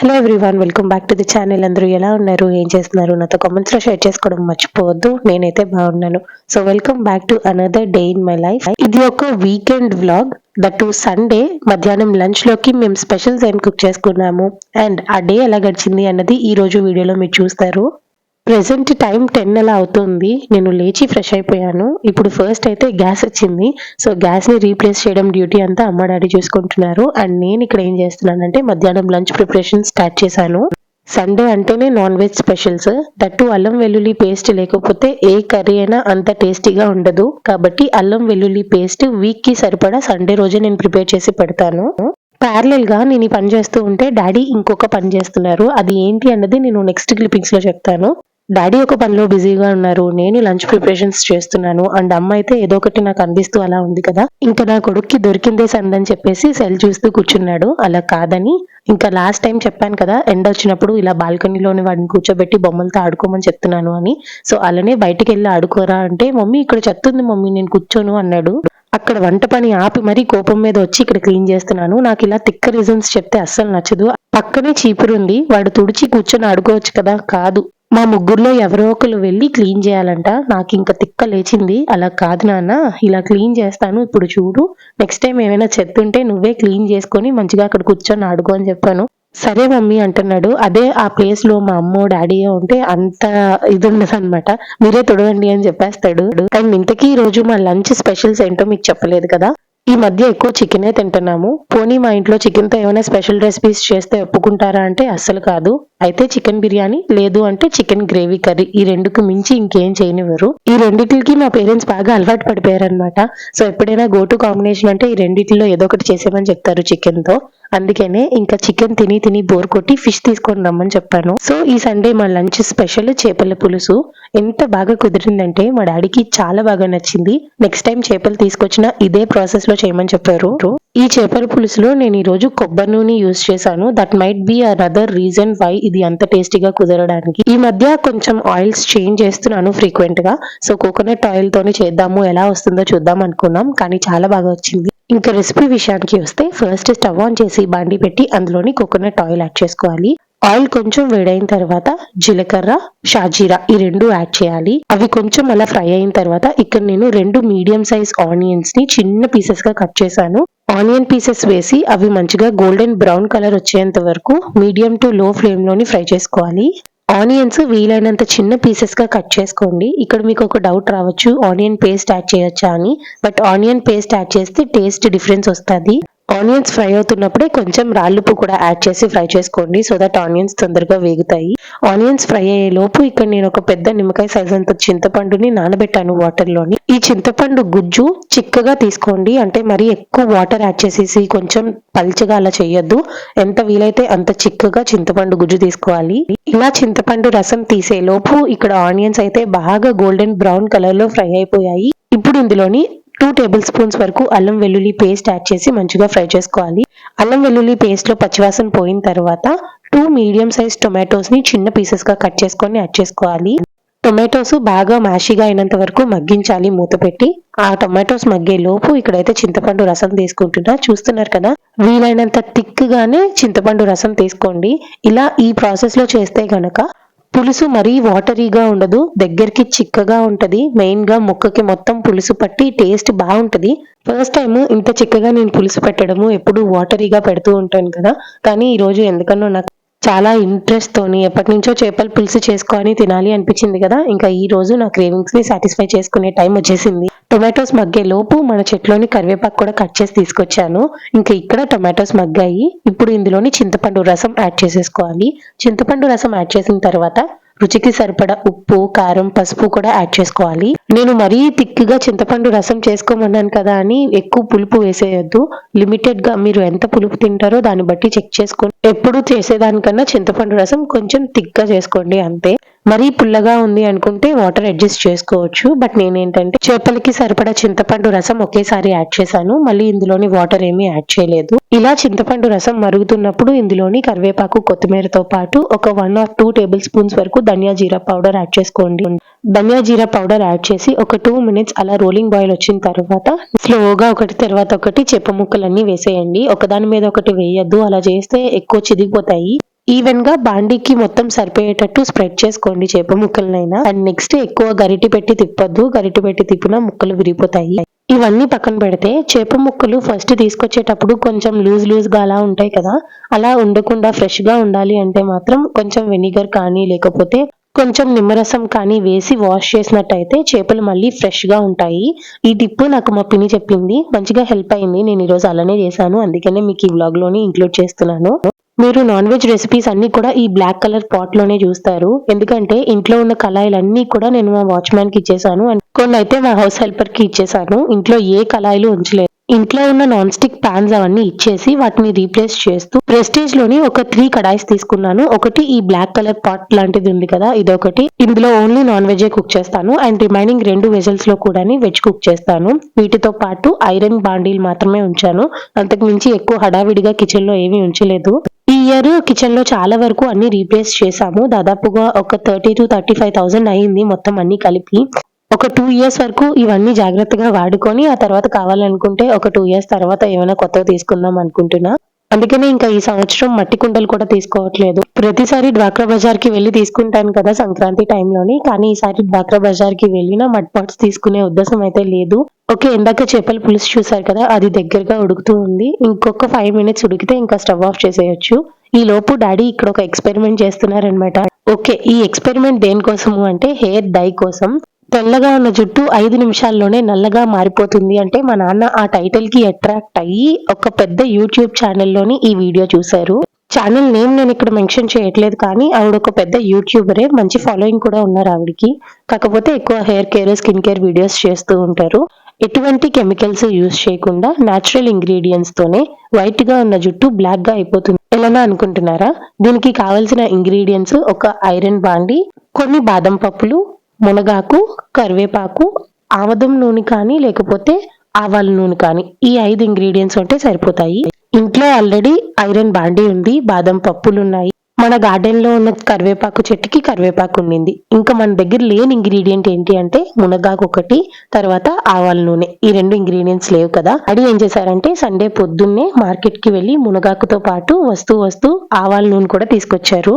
Hello everyone welcome back to the channel. అందరూ ఎలా ఉన్నారు? ఏం చేస్తున్నారు? నాతో కామెంట్స్లో షేర్ చేసుకోవడం మర్చిపోవద్దు. నేనైతే బాగున్నాను. So welcome back to another day in my life ఇది ఒక వీకెండ్ వ్లాగ్ దట్ సండే మధ్యాహ్నం లంచ్లోకి మేము స్పెషల్స్ ఏం కుక్ చేసుకున్నాము. అండ్ ఆ డే ఎలా గడిచింది అన్నది ఈ రోజు వీడియోలో మీరు చూస్తారు. ప్రెసెంట్ టైం టెన్ అలా అవుతుంది? నేను లేచి ఫ్రెష్ అయిపోయాను. ఇప్పుడు ఫస్ట్ అయితే గ్యాస్ వచ్చింది. సో గ్యాస్ని రీప్లేస్ చేయడం డ్యూటీ అంతా అమ్మ డాడీ చూసుకుంటున్నారు. అండ్ నేను ఇక్కడ ఏం చేస్తున్నానంటే మధ్యాహ్నం లంచ్ ప్రిపరేషన్ స్టార్ట్ చేశాను. సండే అంటేనే నాన్ వెజ్ స్పెషల్స్ దట్టు అల్లం వెల్లుల్లి పేస్ట్ లేకపోతే ఏ కర్రీ అయినా అంత టేస్టీగా ఉండదు. కాబట్టి అల్లం వెల్లుల్లి పేస్ట్ వీక్కి సరిపడా సండే రోజే నేను ప్రిపేర్ చేసి పెడతాను. ప్యారలల్గా నేను ఈ పని చేస్తూ ఉంటే డాడీ ఇంకొక పని చేస్తున్నారు. అది ఏంటి అన్నది నేను నెక్స్ట్ క్లిప్పింగ్స్లో చెప్తాను. డాడీ ఒక పనిలో బిజీగా ఉన్నారు. నేను లంచ్ ప్రిపరేషన్స్ చేస్తున్నాను. అండ్ అమ్మ అయితే ఏదో ఒకటి నాకు అందిస్తూ అలా ఉంది కదా. ఇంకా నా కొడుక్కి దొరికిందే సందని చెప్పేసి సెల్ చూస్తూ కూర్చున్నాడు. అలా కాదని ఇంకా లాస్ట్ టైం చెప్పాను కదా ఎండ వచ్చినప్పుడు ఇలా బాల్కనీలోని వాడిని కూర్చోబెట్టి బొమ్మలతో ఆడుకోమని చెప్తున్నాను అని. సో అలానే బయటికి వెళ్ళి ఆడుకోరా అంటే మమ్మీ ఇక్కడ చెత్తుంది మమ్మీ నేను కూర్చోను అన్నాడు. అక్కడ వంట పని ఆపి మరీ కోపం మీద వచ్చి ఇక్కడ క్లీన్ చేస్తున్నాను. నాకు ఇలా తిక్క రీజన్స్ చెప్తే అస్సలు నచ్చదు. పక్కనే చీపురు ఉంది వాడు తుడిచి కూర్చొని ఆడుకోవచ్చు కదా. కాదు. మా ముగ్గురులో ఎవరో ఒకరు వెళ్ళి క్లీన్ చేయాలంట. నాకు ఇంకా తిక్క లేచింది. అలా కాదు నాన్న. ఇలా క్లీన్ చేస్తాను. ఇప్పుడు చూడు. నెక్స్ట్ టైం ఏమైనా చెత్త ఉంటే నువ్వే క్లీన్ చేసుకొని మంచిగా అక్కడ కూర్చొని ఆడుకో అని చెప్పాను. సరే మమ్మీ అంటున్నాడు. అదే ఆ ప్లేస్లో మా అమ్మో డాడీ ఉంటే అంత ఇది ఉండదు అనమాట మీరే తొడవండి అని చెప్పేస్తాడు. కానీ ఇంతకీ ఈ రోజు మా లంచ్ స్పెషల్స్ ఏంటో మీకు చెప్పలేదు కదా. ఈ మధ్య ఎక్కువ చికెనే తింటున్నాము. పోనీ మా ఇంట్లో చికెన్తో ఏమైనా స్పెషల్ రెసిపీస్ చేస్తే ఒప్పుకుంటారా అంటే అస్సలు కాదు. అయితే చికెన్ బిర్యానీ లేదు అంటే చికెన్ గ్రేవీ కర్రీ. ఈ రెండుకు మించి ఇంకేం చేయనివ్వరు. ఈ రెండిటికి మా పేరెంట్స్ బాగా అలవాటు పడిపోయారు అనమాట సో ఎప్పుడైనా గో టు కాంబినేషన్ అంటే ఈ రెండిటిలో ఏదో ఒకటి చేసేమని చెప్తారు చికెన్తో అందుకనే ఇంకా చికెన్ తిని తిని బోర్ కొట్టి ఫిష్ తీసుకొని రమ్మని చెప్పాను. సో ఈ సండే మా లంచ్ స్పెషల్ చేపల పులుసు. ఎంత బాగా కుదిరిందంటే మా డాడీకి చాలా బాగా నచ్చింది. నెక్స్ట్ టైం చేపలు తీసుకొచ్చిన ఇదే ప్రాసెస్లో చేయమని చెప్పారు. ఈ చేపల పులుసులో నేను ఈరోజు కొబ్బరి నూనె యూస్ చేశాను. That might be another reason why ఇది అంత టేస్టీగా కుదరడానికి. ఈ మధ్య కొంచెం ఆయిల్స్ చేంజ్ చేస్తున్నాను ఫ్రీక్వెంట్గా. సో కోకోనట్ ఆయిల్ తోని చేద్దాము ఎలా వస్తుందో చూద్దాం అనుకున్నాం కానీ చాలా బాగా వచ్చింది. ఇంకా రెసిపీ విషయానికి వస్తే ఫస్ట్ స్టవ్ ఆన్ చేసి బండి పెట్టి అందులోని కోకోనట్ ఆయిల్ యాడ్ చేసుకోవాలి. ఆయిల్ కొంచెం వేడైన తర్వాత జీలకర్ర షాజీరా ఈ రెండు యాడ్ చేయాలి. అవి కొంచెం అలా ఫ్రై అయిన తర్వాత ఇక్కడ నేను రెండు మీడియం సైజ్ ఆనియన్స్ని చిన్న పీసెస్గా కట్ చేశాను. ఆనియన్ పీసెస్ వేసి అవి మంచిగా గోల్డెన్ బ్రౌన్ కలర్ వచ్చేంత వరకు మీడియం టు లో ఫ్లేమ్లోని ఫ్రై చేసుకోవాలి. ఆనియన్స్ వీలైనంత చిన్న పీసెస్గా కట్ చేసుకోండి. ఇక్కడ మీకు ఒక డౌట్ రావచ్చు ఆనియన్ పేస్ట్ యాడ్ చేయొచ్చా అని. బట్ ఆనియన్ పేస్ట్ యాడ్ చేస్తే టేస్ట్ డిఫరెన్స్ వస్తుంది. ఆనియన్స్ ఫ్రై అవుతున్నప్పుడే కొంచెం రాళ్ళుప్పు కూడా యాడ్ చేసి ఫ్రై చేసుకోండి సో దట్ ఆనియన్స్ తొందరగా వేగుతాయి. ఆనియన్స్ ఫ్రై అయ్యే లోపు ఇక్కడ నేను ఒక పెద్ద నిమ్మకాయ సైజ్ అంత చింతపండుని నానబెట్టాను వాటర్లోని ఈ చింతపండు గుజ్జు చిక్కగా తీసుకోండి. అంటే మరి ఎక్కువ వాటర్ యాడ్ చేసేసి కొంచెం పల్చగా అలా చేయొద్దు. ఎంత వీలైతే అంత చిక్కగా చింతపండు గుజ్జు తీసుకోవాలి. ఇలా చింతపండు రసం తీసే లోపు ఇక్కడ ఆనియన్స్ అయితే బాగా గోల్డెన్ బ్రౌన్ కలర్లో ఫ్రై అయిపోయాయి. ఇప్పుడు ఇందులోని టూ టేబుల్ స్పూన్స్ వరకు అల్లం వెల్లుల్లి పేస్ట్ యాడ్ చేసి మంచిగా ఫ్రై చేసుకోవాలి. అల్లం వెల్లుల్లి పేస్ట్లో పచ్చివాసన పోయిన తర్వాత టూ మీడియం సైజ్ టొమాటోస్ని చిన్న పీసెస్గా కట్ చేసుకొని యాడ్ చేసుకోవాలి. టొమాటోస్ బాగా మ్యాషీగా అయినంత వరకు మగ్గించాలి మూత పెట్టి. ఆ టొమాటోస్ మగ్గే లోపు ఇక్కడైతే చింతపండు రసం తీసుకుంటున్నా. చూస్తున్నారు కదా? వీలైనంత థిక్ గానే చింతపండు రసం తీసుకోండి. ఇలా ఈ ప్రాసెస్లో చేస్తే గనక పులుసు మరీ వాటరీగా ఉండదు దగ్గరికి చిక్కగా ఉంటది. మెయిన్గా ముక్కకి మొత్తం పులుసు పట్టి టేస్ట్ బాగుంటది. ఫస్ట్ టైం ఇంత చిక్కగా నేను పులుసు పెట్టడము ఎప్పుడు వాటరీగా పెడుతూ ఉంటాను కదా. కానీ ఈ రోజు ఎందుకనో నాకు చాలా ఇంట్రెస్ట్ తోని ఎప్పటి నుంచో చేపల పులుసు చేసుకొని తినాలి అనిపించింది కదా. ఇంకా ఈ రోజు నా క్రేవింగ్స్ని సాటిస్ఫై చేసుకునే టైం వచ్చేసింది. టొమాటోస్ మగ్గే లోపు మన చెట్లోని కరివేపాకు కూడా కట్ చేసి తీసుకొచ్చాను. ఇంకా ఇక్కడ టొమాటోస్ మగ్గాయి. ఇప్పుడు ఇందులోని చింతపండు రసం యాడ్ చేసేసుకోవాలి. చింతపండు రసం యాడ్ చేసిన తర్వాత రుచికి సరిపడా ఉప్పు కారం పసుపు కూడా యాడ్ చేసుకోవాలి. నేను మరీ తిక్కిగా చింతపండు రసం చేసుకోమన్నాను కదా అని ఎక్కువ పులుపు వేసేయొద్దు. లిమిటెడ్గా మీరు ఎంత పులుపు తింటారో దాన్ని బట్టి చెక్ చేసుకుని ఎప్పుడు చేసేదానికన్నా చింతపండు రసం కొంచెం థిక్గా చేసుకోండి అంతే. మరీ పుల్లగా ఉంది అనుకుంటే వాటర్ అడ్జస్ట్ చేసుకోవచ్చు. బట్ నేనేంటంటే చేపలకి సరిపడా చింతపండు రసం ఒకేసారి యాడ్ చేశాను. మళ్ళీ ఇందులోని వాటర్ ఏమీ యాడ్ చేయలేదు. ఇలా చింతపండు రసం మరుగుతున్నప్పుడు ఇందులోని కరివేపాకు కొత్తిమీరతో పాటు ఒక one or two table spoons వరకు ధనియా జీరా పౌడర్ యాడ్ చేసుకోండి. ధనియా జీరా పౌడర్ యాడ్ చేసి ఒక టూ మినిట్స్ అలా రోలింగ్ బాయిల్ వచ్చిన తర్వాత స్లోగా ఒకటి తర్వాత ఒకటి చెప్ప ముక్కలన్నీ వేసేయండి. ఒకదాని మీద ఒకటి వేయద్దు. అలా చేస్తే ఎక్కువ చిదిగిపోతాయి. ఈవెన్గా బాండీకి మొత్తం సరిపోయేటట్టు స్ప్రెడ్ చేసుకోండి చేప ముక్కలనైనా. అండ్ నెక్స్ట్ ఎక్కువ గరిటి పెట్టి తిప్పొద్దు. గరిటి పెట్టి తిప్పినా ముక్కలు విరిగిపోతాయి. ఇవన్నీ పక్కన పెడితే చేప ముక్కలు ఫస్ట్ తీసుకొచ్చేటప్పుడు కొంచెం లూజ్ లూజ్గా అలా ఉంటాయి కదా. అలా ఉండకుండా ఫ్రెష్గా ఉండాలి అంటే మాత్రం కొంచెం వెనిగర్ కానీ లేకపోతే కొంచెం నిమ్మరసం కానీ వేసి వాష్ చేసినట్టయితే చేపలు మళ్ళీ ఫ్రెష్గా ఉంటాయి. ఈ టిప్పు నాకు మా పిని చెప్పింది. మంచిగా హెల్ప్ అయింది. నేను ఈరోజు అలానే చేశాను. అందుకనే మీకు ఈ వ్లాగ్లోని ఇంక్లూడ్ చేస్తున్నాను. మీరు నాన్ వెజ్ రెసిపీస్ అన్ని కూడా ఈ బ్లాక్ కలర్ పాట్లోనే చూస్తారు. ఎందుకంటే ఇంట్లో ఉన్న కళాయిలన్నీ కూడా నేను మా వాచ్మ్యాన్కి ఇచ్చేసాను. అండ్ కొన్ని అయితే మా హౌస్ హెల్పర్కి ఇచ్చేసాను. ఇంట్లో ఏ కళాయిలు ఉంచలేదు. ఇంట్లో ఉన్న నాన్ స్టిక్ ప్యాన్స్ అవన్నీ ఇచ్చేసి వాటిని రీప్లేస్ చేస్తూ ప్రెస్టేజ్లోని ఒక త్రీ కడాయిస్ తీసుకున్నాను. ఒకటి ఈ బ్లాక్ కలర్ పాట్ లాంటిది ఉంది కదా ఇదొకటి. ఇందులో ఓన్లీ నాన్ వెజ్ కుక్ చేస్తాను. అండ్ రిమైనింగ్ రెండు వెజల్స్లో కూడా వెజ్ కుక్ చేస్తాను. వీటితో పాటు ఐరన్ బాండీలు మాత్రమే ఉంచాను. అంతకు మించి ఎక్కువ హడావిడిగా కిచెన్లో ఏమీ ఉంచలేదు. ఇయర్ కిచెన్లో చాలా వరకు అన్ని రీప్లేస్ చేసాము దాదాపుగా ఒక thirty to thirty five thousand అయింది మొత్తం అన్ని కలిపి. ఒక టూ ఇయర్స్ వరకు ఇవన్నీ జాగ్రత్తగా వాడుకొని ఆ తర్వాత కావాలనుకుంటే ఒక టూ ఇయర్స్ తర్వాత ఏమైనా కొత్తగా తీసుకుందాం అనుకుంటున్నా. అందుకనే ఇంకా ఈ సంవత్సరం మట్టి కుండలు కూడా తీసుకోవట్లేదు. ప్రతిసారి డ్వాక్రా బజార్కి వెళ్ళి తీసుకుంటాను కదా సంక్రాంతి టైంలోని కానీ ఈసారి డ్వాక్రా బజార్కి వెళ్ళిన మడ్ పాట్స్ తీసుకునే ఉద్దేశం అయితే లేదు. ఓకే ఇందాక చేపల పులుసు చూసారు కదా అది దగ్గరగా ఉడుకుతూ ఉంది. ఇంకొక ఫైవ్ మినిట్స్ ఉడికితే ఇంకా స్టవ్ ఆఫ్ చేసేయొచ్చు. ఈ లోపు డాడీ ఇక్కడ ఒక ఎక్స్పెరిమెంట్ చేస్తున్నారనమాట ఓకే ఈ ఎక్స్పెరిమెంట్ దేనికోసము అంటే హెయిర్ డై కోసం. తెల్లగా ఉన్న జుట్టు ఐదు నిమిషాల్లోనే నల్లగా మారిపోతుంది అంటే మా నాన్న ఆ టైటిల్కి అట్రాక్ట్ అయ్యి ఒక పెద్ద యూట్యూబ్ ఛానల్లోని ఈ వీడియో చూశారు. ఛానల్ నేమ్ నేను ఇక్కడ మెన్షన్ చేయట్లేదు కానీ ఆవిడ ఒక పెద్ద యూట్యూబరే మంచి ఫాలోయింగ్ కూడా ఉన్నారు ఆవిడకి. కాకపోతే ఎక్కువ hair care skin care videos చేస్తూ ఉంటారు. ఎటువంటి కెమికల్స్ యూజ్ చేయకుండా న్యాచురల్ ఇంగ్రీడియంట్స్ తోనే వైట్గా ఉన్న జుట్టు బ్లాక్గా అయిపోతుంది. ఎలా అనుకుంటున్నారా? దీనికి కావాల్సిన ఇంగ్రీడియంట్స్ ఒక ఐరన్ బాండి కొన్ని బాదం పప్పులు మునగాకు కరివేపాకు ఆమదం నూనె కానీ లేకపోతే ఆవాల నూనె కానీ. ఈ ఐదు ఇంగ్రీడియంట్స్ ఉంటే సరిపోతాయి. ఇంట్లో ఆల్రెడీ ఐరన్ బాండీ ఉంది బాదం పప్పులు ఉన్నాయి మన గార్డెన్లో ఉన్న కరివేపాకు చెట్టుకి కరివేపాకు ఉండింది. ఇంకా మన దగ్గర లేని ఇంగ్రీడియంట్ ఏంటి అంటే మునగాకు ఒకటి తర్వాత ఆవాల నూనె. ఈ రెండు ఇంగ్రీడియంట్స్ లేవు కదా. అడి ఏం చేశారంటే సండే పొద్దున్నే మార్కెట్కి వెళ్ళి మునగాకుతో పాటు వస్తూ వస్తూ ఆవాల నూనె కూడా తీసుకొచ్చారు.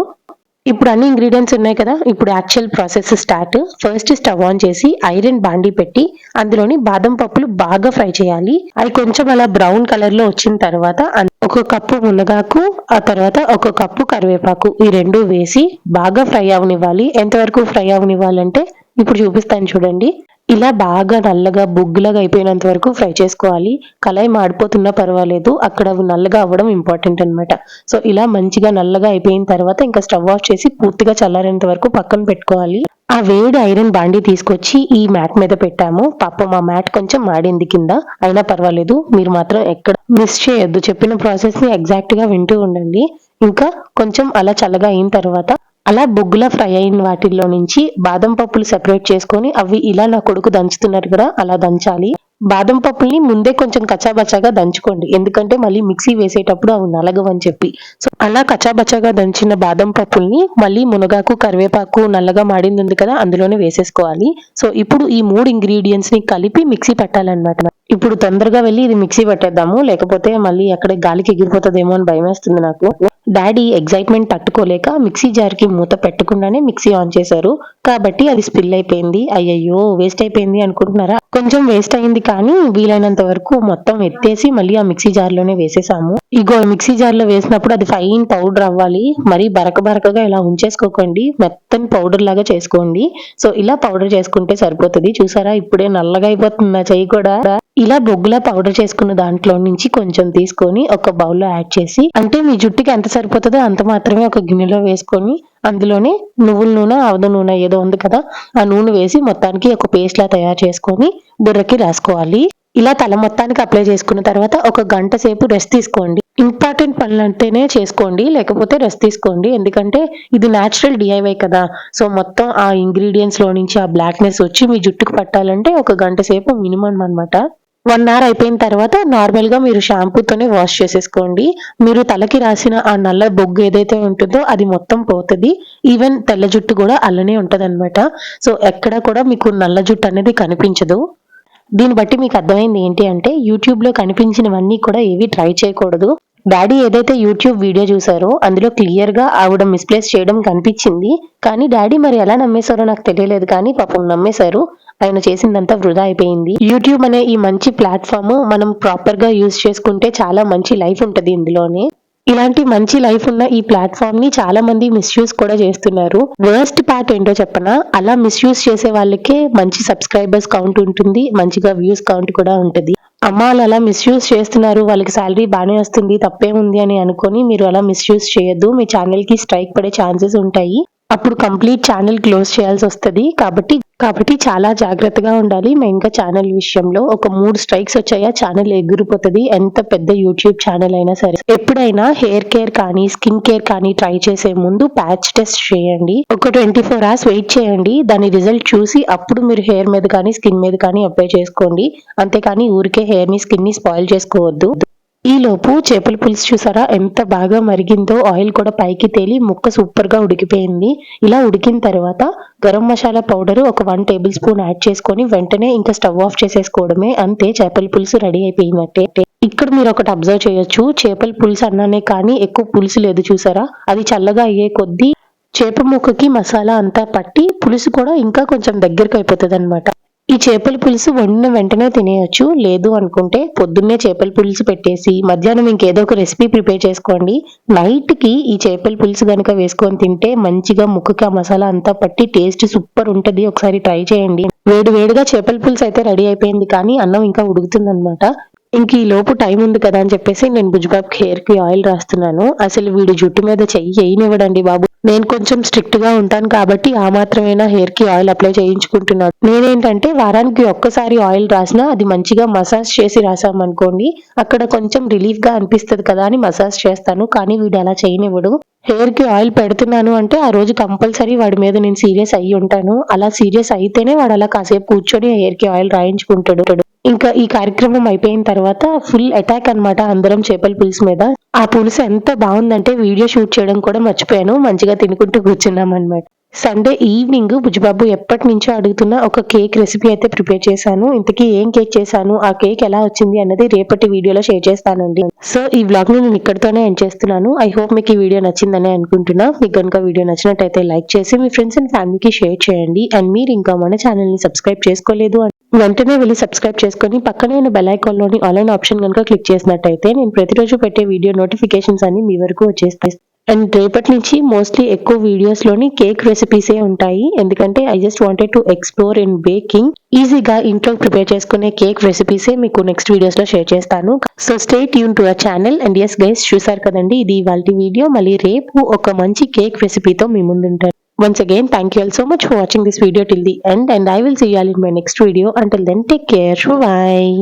ఇప్పుడు అన్ని ఇంగ్రీడియంట్స్ ఉన్నాయి కదా. ఇప్పుడు actual process start first stove on చేసి ఐరన్ బాండి పెట్టి అందులోని బాదం పప్పులు బాగా ఫ్రై చేయాలి. అవి కొంచెం అలా బ్రౌన్ కలర్లో వచ్చిన తర్వాత ఒక కప్పు మునగాకు ఆ తర్వాత ఒక కప్పు కరివేపాకు ఈ రెండు వేసి బాగా ఫ్రై అవనివ్వాలి. ఎంతవరకు ఫ్రై అవనివ్వాలంటే ఇప్పుడు చూపిస్తాను చూడండి. ఇలా బాగా నల్లగా బుగ్గులాగా అయిపోయినంత వరకు ఫ్రై చేసుకోవాలి. కళాయి మాడిపోతున్నా పర్వాలేదు. అక్కడ నల్లగా అవ్వడం ఇంపార్టెంట్ అన్నమాట. సో ఇలా మంచిగా నల్లగా అయిపోయిన తర్వాత ఇంకా స్టవ్ ఆఫ్ చేసి పూర్తిగా చల్లారేంత వరకు పక్కన పెట్టుకోవాలి. ఆ వేడి ఐరన్ బాండి తీసుకొచ్చి ఈ మ్యాట్ మీద పెట్టాము. పాపం మా మ్యాట్ కొంచెం మాడింది కింద. అయినా పర్వాలేదు. మీరు మాత్రం ఎక్కడ మిస్ చేయొద్దు. చెప్పిన ప్రాసెస్ని ఎగ్జాక్ట్గా వింటూ ఉండండి. ఇంకా కొంచెం అలా చల్లగా అయిన తర్వాత అలా బొగ్గులా ఫ్రై అయిన వాటిల్లో నుంచి బాదం పప్పులు సెపరేట్ చేసుకొని అవి ఇలా నా కొడుకు దంచుతున్నారు కదా అలా దంచాలి. బాదం పప్పుల్ని ముందే కొంచెం కచాబచాగా దంచుకోండి. ఎందుకంటే మళ్ళీ మిక్సీ వేసేటప్పుడు అవి నలగవని చెప్పి. సో అలా కచాబచాగా దంచిన బాదం పప్పుల్ని మళ్ళీ మునగాకు కరివేపాకు నల్లగా మాడింది ఉంది కదా అందులోనే వేసేసుకోవాలి. సో ఇప్పుడు ఈ మూడు ఇంగ్రీడియంట్స్ని కలిపి మిక్సీ పట్టాలన్నమాట. ఇప్పుడు తొందరగా వెళ్ళి ఇది మిక్సీ పట్టేద్దాము. లేకపోతే మళ్ళీ అక్కడ గాలికి ఎగిరిపోతుందేమో అని భయం వేస్తుంది నాకు. డాడీ ఎగ్జైట్మెంట్ తట్టుకోలేక మిక్సీ జార్కి మూత పెట్టకుండానే మిక్సీ ఆన్ చేశారు. కాబట్టి అది స్పిల్ అయిపోయింది. అయ్యయ్యో వేస్ట్ అయిపోయింది అనుకుంటున్నారా? కొంచెం వేస్ట్ అయింది కానీ వీలైనంత వరకు మొత్తం ఎత్తేసి మళ్ళీ ఆ మిక్సీ జార్లోనే వేసేసాము. ఇగో మిక్సీ జార్లో వేసినప్పుడు అది ఫైన్ పౌడర్ అవ్వాలి. మరి బరక బరకగా ఇలా ఉంచేసుకోకండి. మెత్తని పౌడర్ లాగా చేసుకోండి. సో ఇలా పౌడర్ చేసుకుంటే సరిపోతుంది. చూసారా? ఇప్పుడే నల్లగా అయిపోతుంది చెయ్యి కూడా? ఇలా బొగ్గులా పౌడర్ చేసుకున్న దాంట్లో నుంచి కొంచెం తీసుకొని ఒక బౌల్లో యాడ్ చేసి అంటే మీ జుట్టుకి ఎంత సరిపోతుందో అంత మాత్రమే ఒక గిన్నెలో వేసుకొని అందులోనే నువ్వుల నూనె ఆవద నూనె ఏదో ఉంది కదా ఆ నూనె వేసి మొత్తానికి ఒక పేస్ట్ లా తయారు చేసుకొని బుర్రకి రాసుకోవాలి. ఇలా తల మొత్తానికి అప్లై చేసుకున్న తర్వాత ఒక గంట సేపు రెస్ట్ తీసుకోండి. ఇంపార్టెంట్ పనులు అంటేనే చేసుకోండి లేకపోతే రెస్ట్ తీసుకోండి. ఎందుకంటే ఇది న్యాచురల్ డిఐవై కదా. సో మొత్తం ఆ ఇంగ్రీడియంట్స్లో నుంచి ఆ బ్లాక్నెస్ వచ్చి మీ జుట్టుకు పట్టాలంటే ఒక గంట సేపు మినిమం అన్నమాట. వన్ అవర్ అయిపోయిన తర్వాత నార్మల్గా మీరు షాంపూతోనే వాష్ చేసేసుకోండి. మీరు తలకి రాసిన ఆ నల్ల బొగ్గు ఏదైతే ఉంటుందో అది మొత్తం పోతుంది. ఈవెన్ తెల్ల జుట్టు కూడా అలానే ఉంటది సో ఎక్కడ కూడా మీకు నల్ల జుట్టు అనేది కనిపించదు. దీన్ని బట్టి మీకు అర్థమైంది ఏంటి అంటే యూట్యూబ్లో కనిపించినవన్నీ కూడా ఏవి ట్రై చేయకూడదు. డాడీ ఏదైతే యూట్యూబ్ వీడియో చూసారో అందులో క్లియర్గా ఆవిడ మిస్ప్లేస్ చేయడం కనిపించింది. కానీ డాడీ మరి ఎలా నమ్మేశారో నాకు తెలియలేదు కానీ పాపం నమ్మేశారు. ఆయన చేసిందంతా వృధా అయిపోయింది. యూట్యూబ్ అనే ఈ మంచి ప్లాట్ఫామ్ మనం ప్రాపర్గా యూజ్ చేసుకుంటే చాలా మంచి లైఫ్ ఉంటుంది ఇందులోనే. ఇలాంటి మంచి లైఫ్ ఉన్న ఈ ప్లాట్ఫామ్ని చాలా మంది మిస్యూజ్ కూడా చేస్తున్నారు. వర్స్ట్ పార్ట్ ఏంటో చెప్పనా? అలా మిస్యూజ్ చేసే వాళ్ళకే మంచి సబ్స్క్రైబర్స్ కౌంట్ ఉంటుంది మంచిగా వ్యూస్ కౌంట్ కూడా ఉంటుంది. అమ్మ వాళ్ళు అలా మిస్యూజ్ చేస్తున్నారు వాళ్ళకి శాలరీ బాగానే వస్తుంది తప్పే ఉంది అని అనుకొని మీరు అలా మిస్యూజ్ చేయొద్దు. మీ ఛానల్కి స్ట్రైక్ పడే ఛాన్సెస్ ఉంటాయి. అప్పుడు కంప్లీట్ ఛానల్ క్లోజ్ చేయాల్సి వస్తుంది. కాబట్టి కాబట్టి చాలా జాగ్రత్తగా ఉండాలి. మెయిన్ ఛానల్ విషయంలో ఒక మూడు స్ట్రైక్స్ వచ్చాయా. ఛానల్ ఎగిరిపోతుంది. ఎంత పెద్ద యూట్యూబ్ ఛానల్ అయినా సరే. ఎప్పుడైనా హెయిర్ కేర్ కానీ స్కిన్ కేర్ కానీ ట్రై చేసే ముందు ప్యాచ్ టెస్ట్ చేయండి. ఒక ట్వంటీ ఫోర్ అవర్స్ వెయిట్ చేయండి. దాని రిజల్ట్ చూసి అప్పుడు మీరు హెయిర్ మీద కానీ స్కిన్ మీద కానీ అప్లై చేసుకోండి. అంతేకాని ఊరికే హెయిర్ని స్కిన్ని స్పాయిల్ చేసుకోవద్దు. ఈ లోపు చేపల పులుసు చూసారా? ఎంత బాగా మరిగిందో ఆయిల్ కూడా పైకి తేలి ముక్క సూపర్గా ఉడికిపోయింది. ఇలా ఉడికిన తర్వాత గరం మసాలా పౌడర్ ఒక వన్ టేబుల్ స్పూన్ యాడ్ చేసుకొని వెంటనే ఇంకా స్టవ్ ఆఫ్ చేసేసుకోవడమే. అంతే చేపల పులుసు రెడీ అయిపోయినట్టే. ఇక్కడ మీరు ఒకటి అబ్జర్వ్ చేయొచ్చు. చేపల పులుసు అన్నానే కానీ ఎక్కువ పులుసు లేదు చూసారా? అది చల్లగా అయ్యే కొద్దీ చేప ముక్కకి మసాలా అంతా పట్టి పులుసు కూడా ఇంకా కొంచెం దగ్గరకు అయిపోతుంది ఈ చేపల పులుసు వండిన వెంటనే తినేయొచ్చు. లేదు అనుకుంటే పొద్దున్నే చేపల పులుసు పెట్టేసి మధ్యాహ్నం ఇంకేదో ఒక రెసిపీ ప్రిపేర్ చేసుకోండి. నైట్కి ఈ చేపల పులుసు కనుక వేసుకొని తింటే మంచిగా ముక్కుకి ఆ మసాలా అంతా పట్టి టేస్ట్ సూపర్ ఉంటుంది. ఒకసారి ట్రై చేయండి. వేడి వేడిగా చేపల పులుసు అయితే రెడీ అయిపోయింది. కానీ అన్నం ఇంకా ఉడుకుతుంది ఇంక ఈ లోపు టైం ఉంది కదా అని చెప్పేసి నేను బుజ్బాబుకి హెయిర్కి ఆయిల్ రాస్తున్నాను. అసలు వీడి జుట్టు మీద చెయ్యి వేయనివ్వడండి బాబు. నేను కొంచెం స్ట్రిక్ట్గా ఉంటాను కాబట్టి ఆ మాత్రమేనా హెయిర్కి ఆయిల్ అప్లై చేయించుకుంటున్నాడు నేనేంటంటే వారానికి ఒక్కసారి ఆయిల్ రాసినా అది మంచిగా మసాజ్ చేసి రాసామనుకోండి అక్కడ కొంచెం రిలీఫ్గా అనిపిస్తుంది కదా అని మసాజ్ చేస్తాను. కానీ వీడు అలా చేయనివ్వడు. హెయిర్కి ఆయిల్ పెడుతున్నాను అంటే ఆ రోజు కంపల్సరీ వాడి మీద నేను సీరియస్ అయ్యి ఉంటాను. అలా సీరియస్ అయితేనే వాడు అలా కాసేపు కూర్చొని హెయిర్కి ఆయిల్ రాయించుకుంటాడు. ఇంకా ఈ కార్యక్రమం అయిపోయిన తర్వాత ఫుల్ అటాక్ అన్నమాట అందరం చేపల పులుసు మీద. ఆ పులుసు ఎంత బాగుందంటే వీడియో షూట్ చేయడం కూడా మర్చిపోయాను. మంచిగా తినుకుంటూ కూర్చున్నాం అనమాట సండే ఈవినింగ్ బుజ్జిబాబు ఎప్పటి నుంచో అడుగుతున్న ఒక కేక్ రెసిపీ అయితే ప్రిపేర్ చేశాను. ఇంతకీ ఏం కేక్ చేశాను? ఆ కేక్ ఎలా వచ్చింది అన్నది రేపటి వీడియోలో షేర్ చేస్తానండి. సో ఈ వ్లాగ్ని నేను ఇక్కడితోనే ఎండ్ చేస్తున్నాను. ఐ హోప్ మీకు ఈ వీడియో నచ్చిందని అనుకుంటున్నా. మీకు కనుక వీడియో నచ్చినట్టయితే లైక్ చేసి మీ ఫ్రెండ్స్ అండ్ ఫ్యామిలీకి షేర్ చేయండి. అండ్ మీరు ఇంకా మన ఛానల్ని సబ్స్క్రైబ్ చేసుకోలేదు వెంటనే వెళ్ళి సబ్స్క్రైబ్ చేసుకొని పక్కనే ఉన్న బెల్ ఐకాన్లోని ఆన్లైన్ ఆప్షన్ కనుక క్లిక్ చేసినట్టయితే నేను ప్రతిరోజు పెట్టే వీడియో నోటిఫికేషన్స్ అన్ని మీ వరకు వచ్చేస్తాయి. అండ్ రేపటి నుంచి మోస్ట్లీ ఎక్కువ వీడియోస్లోని కేక్ రెసిపీసే ఉంటాయి. ఎందుకంటే I just wanted to explore in baking ఈజీగా ఇంట్లో ప్రిపేర్ చేసుకునే కేక్ రెసిపీసే మీకు నెక్స్ట్ వీడియోస్లో షేర్ చేస్తాను. So stay tune to uh channel and yes guys చూసారు కదండి ఇది ఇవాళ వీడియో మళ్ళీ రేపు ఒక మంచి కేక్ రెసిపీతో మీ ముందుంటాను. Once again, thank you all so much for watching this video till the end and I will see you all in my next video. Until then, take care. Bye.